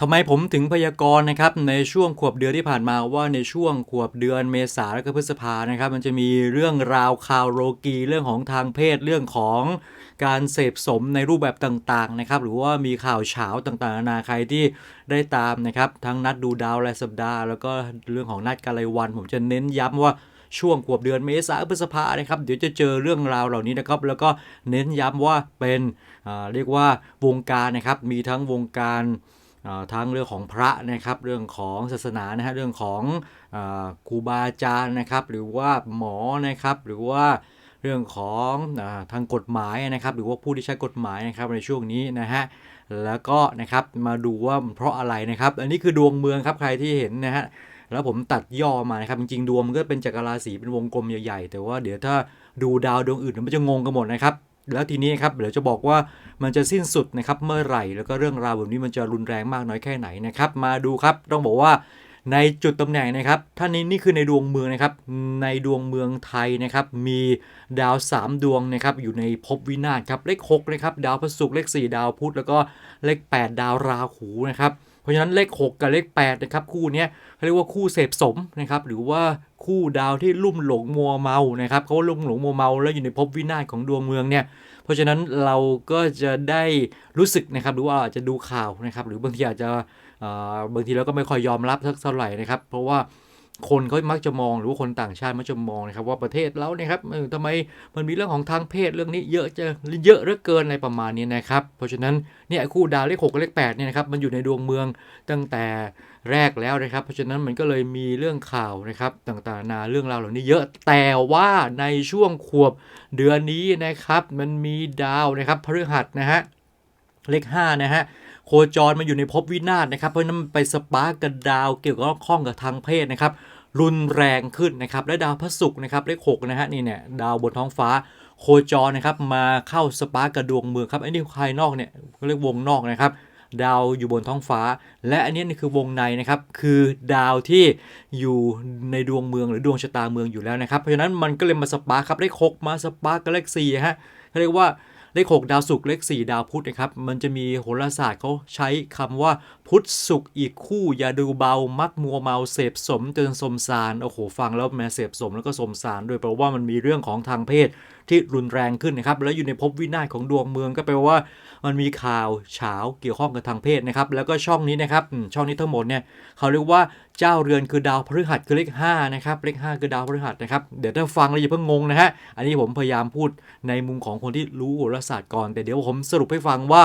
ทำไมผมถึงพยากรณ์นะครับในช่วงขวบเดือนที่ผ่านมาว่าในช่วงขวบเดือนเมษาและก็พฤษภานะครับ มันจะมีเรื่องราวข่าวโลกีเรื่องของทางเพศเรื่องของการเสพสมในรูปแบบต่างๆนะครับหรือว่ามีข่าวเฉาต่างๆนานาใครที่ได้ตามนะครับ ทั้งนัดดูดาวรายสัปดาห์ แล้วก็เรื่องของนัดกาลวัน ผมจะเน้นย้ำว่าช่วงขวบเดือนเมษาพฤษภานะครับ เดี๋ยวจะเจอเรื่องราวเหล่านี้นะครับ แล้วก็เน้นย้ำว่าเป็นเรียกว่าวงการนะครับมีทั้งวงการ ทั้งเรื่องของพระนะครับเรื่องของศาสนานะฮะเรื่องของครูบาอาจารย์นะครับหรือว่าหมอนะครับหรือว่าเรื่องของอทางกฎหมายนะครับหรือว่าผู้ที่ใช้กฎหมายนะครับในช่วงนี้นะฮะแล้วก็นะครับมาดูว่าเพราะอะไรนะครับ อันนี้คือดวงเมืองครับใครที่เห็นนะฮะแล้วผมตัดย่อมานะครับจริงๆดวงมันก็เป็นจักรราศีเป็นวงกลมใหญ่ๆแต่ว่าเดี๋ยวถ้าดูดาวดวงอื่นมันจะงงกันหมดนะครับ แล้วทีนี้ครับเดี๋ยวจะบอกว่ามันจะสิ้นสุดนะครับเมื่อไหร่ แล้วก็เรื่องราวแบบนี้มันจะรุนแรงมากน้อยแค่ไหนนะครับ มาดูครับต้องบอกว่าในจุดตำแหน่งนะครับท่านนี้นี่คือในดวงเมืองนะครับ ในดวงเมืองไทยนะครับ มีดาว 3 ดวงนะครับ อยู่ในภพวินาศครับ เลข6นะครับ ดาวพฤหัสเลข 4 ดาวพุธแล้วก็เลข 8 ดาวราหูนะครับ เพราะฉะนั้นเลข 6 กับเลข8นะครับคู่นี้เขาเรียกว่าคู่เสพสมนะครับ หรือว่า คู่ดาวที่ลุ่มหลงมัวเมานะครับเขาลุ่มหลงมัวเมาแล้วอยู่ในภพวินาศของดวงเมืองเนี่ยเพราะฉะนั้นเราก็จะได้รู้สึกนะครับหรือว่าอาจจะดูข่าวนะครับหรือบางทีอาจจะอ่อบางทีเราก็ไม่ค่อยยอมรับสักเท่าไหร่นะครับ เพราะว่า คนเขามักจะมองหรือว่าคนต่างชาติมักจะมองนะครับว่าประเทศเราเนี่ยครับทำไมมันมีเรื่องของทางเพศเรื่องนี้เยอะจะเยอะเหลือเกินอะไรประมาณนี้นะครับ เพราะฉะนั้นเนี่ยคู่ดาวเลขหกกับเลขแปดเนี่ยนะครับมันอยู่ในดวงเมืองตั้งแต่แรกแล้วนะครับ เพราะฉะนั้นมันก็เลยมีเรื่องข่าวนะครับต่างๆนานาเรื่องราวเหล่านี้เยอะแต่ว่าในช่วงขวบเดือนนี้นะครับ มันมีดาวนะครับพฤหัสนะฮะเลข5นะฮะ โคจรมาอยู่ในภพวินาศนะครับ เพราะนั้นมันไปสปาร์กกับดาวเกี่ยวกับข้องกับทางเพศนะครับ รุนแรงขึ้นนะครับ และดาวพระศุกร์นะครับเลข6นะฮะนี่เนี่ยดาวบนท้องฟ้าโคจรนะครับมาเข้าสปาร์กกับดวงเมืองครับอันนี้ภายนอกเนี่ยเขาเรียกวงนอกนะครับดาวอยู่บนท้องฟ้า และอันนี้นี่คือวงในนะครับ คือดาวที่อยู่ในดวงเมืองหรือดวงชะตาเมืองอยู่แล้วนะครับ เพราะฉะนั้นมันก็เลยมาสปาร์คครับเลขหกมาสปาร์คกับเลขสี่ฮะเขาเรียกว่า เลขหกดาวศุกร์เลขสี่ดาวพุธนะครับ มันจะมีโหราศาสตร์เขาใช้คำว่าพุธศุกร์อีกคู่ อย่าดูเบา มักมัวเมาเสพสมจนสมสาร โอ้โห ฟังแล้วแม้เสพสมแล้วก็สมสารด้วยเพราะว่ามันมีเรื่องของทางเพศ ที่รุนแรงขึ้นนะครับ แล้วอยู่ในภพวินาศของดวงเมืองก็แปลว่า มันมีข่าวเฉาเกี่ยวข้องกับทางเพศนะครับ แล้วก็ช่องนี้นะครับช่องนี้ทั้งหมดเนี่ยเขาเรียกว่าเจ้าเรือนคือดาวพฤหัสคือเลข5นะครับเลข5คือดาวพฤหัสนะครับเดี๋ยวถ้าฟังเราอย่าเพิ่งงงนะฮะอันนี้ผมพยายามพูดในมุมของคนที่รู้โหราศาสตร์ก่อน แต่เดี๋ยวผมสรุปให้ฟังว่า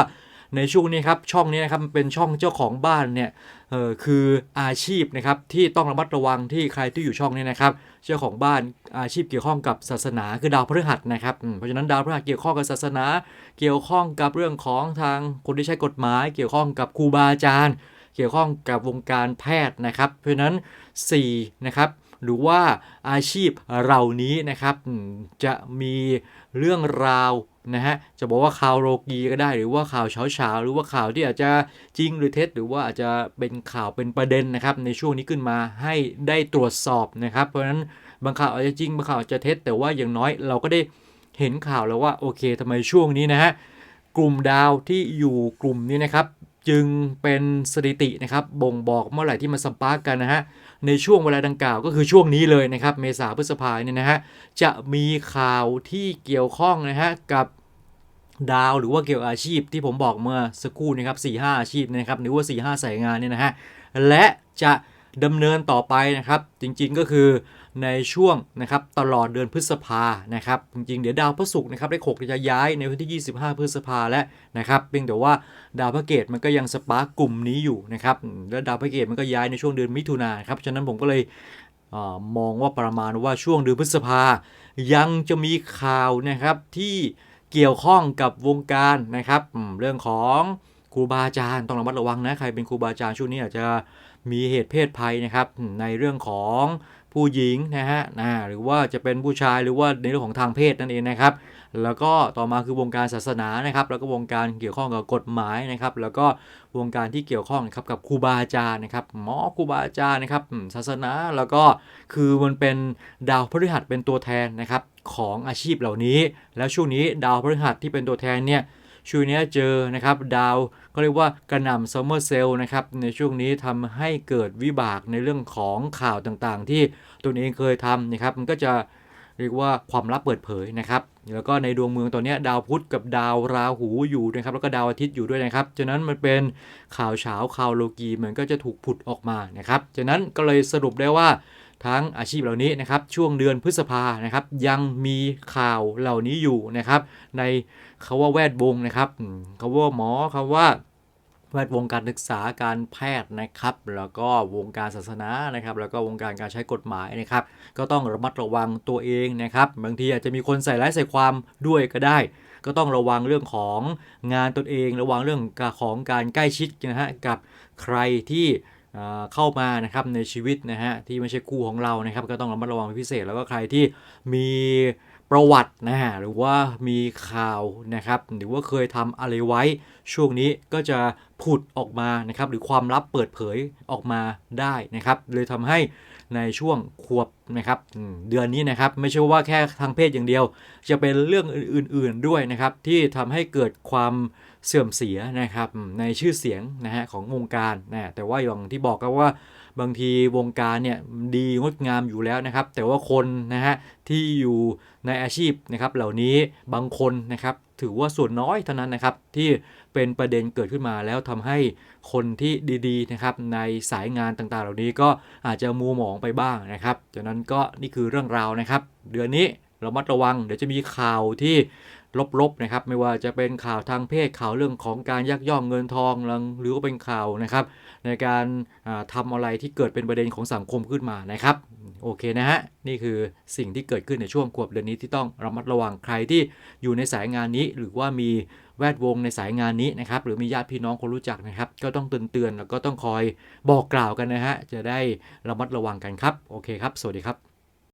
ในช่วงนี้ครับช่องนี้นะครับเป็นช่องเจ้าของบ้านเนี่ยเออคืออาชีพนะครับที่ต้องระมัดระวังที่ใครที่อยู่ช่องนี้นะครับเจ้าของบ้านอาชีพเกี่ยวข้องกับศาสนาคือดาวพฤหัสนะครับเพราะฉะนั้นดาวพฤหัสเกี่ยวข้องกับศาสนา เกี่ยวข้องกับเรื่องของทางคนที่ใช้กฎหมาย เกี่ยวข้องกับครูบาอาจารย์ เกี่ยวข้องกับวงการแพทย์นะครับ เพราะฉะนั้น4นะครับหรือว่าอาชีพเหล่านี้นะครับจะมีเรื่องราว นะฮะจะบอกว่าข่าวโรกีก็ได้หรือว่าข่าวเฉาเฉาหรือว่าข่าวที่อาจจะจริงหรือเท็จหรือว่าอาจจะเป็นข่าวเป็นประเด็นนะครับในช่วงนี้ขึ้นมาให้ได้ตรวจสอบนะครับ เพราะฉะนั้นบางข่าวอาจจะจริงบางข่าวอาจจะเท็จ แต่ว่าอย่างน้อยเราก็ได้เห็นข่าวแล้วว่าโอเคทำไมช่วงนี้นะฮะกลุ่มดาวที่อยู่กลุ่มนี้นะครับ จึงเป็นสถิตินะครับบ่งบอกเมื่อไหร่ที่มันสปาร์กกันนะฮะในช่วงเวลาดังกล่าวก็คือช่วงนี้เลยนะครับเมษาพฤษภาเนี่ยนะฮะจะมีข่าวที่เกี่ยวข้องนะฮะกับดาวหรือว่าเกี่ยวกับอาชีพที่ผมบอกเมื่อสักครู่นะครับสี่ห้าอาชีพนะครับหรือว่า4ี่ห้าสายงานเนี่ยนะฮะและจะ ดำเนินต่อไปนะครับ จริงๆก็คือในช่วงนะครับตลอดเดือนพฤษภานะครับ จริงๆ เดี๋ยวดาวพระศุกร์นะครับเลขหกจะย้ายในวันที่ 25 พฤษภาแล้วนะครับเพียงแต่ว่าดาวพระเกตมันก็ยังสปาร์กกลุ่มนี้อยู่นะครับแล้วดาวพระเกตมันก็ย้ายในช่วงเดือนมิถุนายนครับฉะนั้นผมก็เลยมองว่าประมาณว่าช่วงเดือนพฤษภา ยังจะมีข่าวนะครับที่เกี่ยวข้องกับวงการนะครับเรื่องของ ครูบาอาจารย์ต้องระมัดระวังนะใครเป็นครูบาอาจารย์ช่วงนี้อาจจะมีเหตุเพศภัยนะครับในเรื่องของผู้หญิงนะฮะนะหรือว่าจะเป็นผู้ชายหรือว่าในเรื่องของทางเพศนั่นเองนะครับ แล้วก็ต่อมาคือวงการศาสนานะครับ แล้วก็วงการเกี่ยวข้องกับกฎหมายนะครับ แล้วก็วงการที่เกี่ยวข้องนะครับกับครูบาอาจารย์นะครับหมอครูบาอาจารย์นะครับศาสนาแล้วก็คือมันเป็นดาวพฤหัสเป็นตัวแทนนะครับของอาชีพเหล่านี้ แล้วช่วงนี้ดาวพฤหัสที่เป็นตัวแทนเนี่ย ช่วงนี้เจอนะครับดาวก็เรียกว่ากระหน่ำซัมเมอร์เซลนะครับในช่วงนี้ทำให้เกิดวิบากในเรื่องของข่าวต่างๆ ที่ตนเองเคยทำนะครับมันก็จะเรียกว่าความลับเปิดเผยนะครับแล้วก็ในดวงเมืองตอนนี้ดาวพุธกับดาวราหูอยู่นะครับแล้วก็ดาวอาทิตย์อยู่ด้วยนะครับ ฉะนั้นมันเป็นข่าวเช้าข่าวโลกีมันก็จะถูกผุดออกมานะครับ ฉะนั้นก็เลยสรุปได้ว่า ทั้งอาชีพเหล่านี้นะครับช่วงเดือนพฤษภานะครับยังมีข่าวเหล่านี้อยู่นะครับในคาว่าแวดวงนะครับคาว่าหมอคาว่าแวดวงการศึกษาการแพทย์นะครับ แล้วก็วงการศาสนานะครับ แล้วก็วงการการใช้กฎหมายนะครับ ก็ต้องระมัดระวังตัวเองนะครับ บางทีอาจจะมีคนใส่ร้ายใส่ความด้วยก็ได้ ก็ต้องระวังเรื่องของงานตนเอง ระวังเรื่องของการใกล้ชิดนะฮะกับใครที่ เข้ามานะครับในชีวิตนะฮะที่ไม่ใช่คู่ของเรานะครับก็ต้องระมัดระวังเป็นพิเศษ แล้วก็ใครที่มีประวัตินะฮะหรือว่ามีข่าวนะครับหรือว่าเคยทำอะไรไว้ช่วงนี้ก็จะผุดออกมานะครับหรือความลับเปิดเผยออกมาได้นะครับเลยทำให้ในช่วงขวบนะครับเดือนนี้นะครับไม่ใช่ว่าแค่ทางเพศอย่างเดียว จะเป็นเรื่องอื่น ๆด้วยนะครับที่ทำให้เกิดความ เสื่อมเสียนะครับในชื่อเสียงนะฮะของวงการนะแต่ว่าอย่างที่บอกกันว่าบางทีวงการเนี่ยดีงดงามอยู่แล้วนะครับ แต่ว่าคนนะฮะที่อยู่ในอาชีพนะครับเหล่านี้บางคนนะครับถือว่าส่วนน้อยเท่านั้นนะครับที่เป็นประเด็นเกิดขึ้นมาแล้วทำให้คนที่ดีๆนะครับในสายงานต่างๆ เหล่านี้ก็อาจจะมัวหมองไปบ้างนะครับจากนั้นก็นี่คือเรื่องราวนะครับ เดือนนี้ระมัดระวังเดี๋ยวจะมีข่าวที่ ลบๆนะครับ ไม่ว่าจะเป็นข่าวทางเพศข่าวเรื่องของการยักยอกเงินทองหรือว่าเป็นข่าวนะครับ ในการาทำอะไรที่เกิดเป็นประเด็นของสังคมขึ้นมานะครับ โอเคนะฮะนี่คือสิ่งที่เกิดขึ้นในช่วงขวบเดือนนี้ที่ต้องระมัดระวังใครที่อยู่ในสายงานนี้ หรือว่ามีแวดวงในสายงานนี้นะครับหรือมีญาติพี่น้องคนรู้จักนะครับ ก็ต้องเตือนๆแล้วก็ต้องคอยบอกกล่าวกันนะฮะจะได้ระมัดระวังกันครับโอเคครับ สวัสดีครับ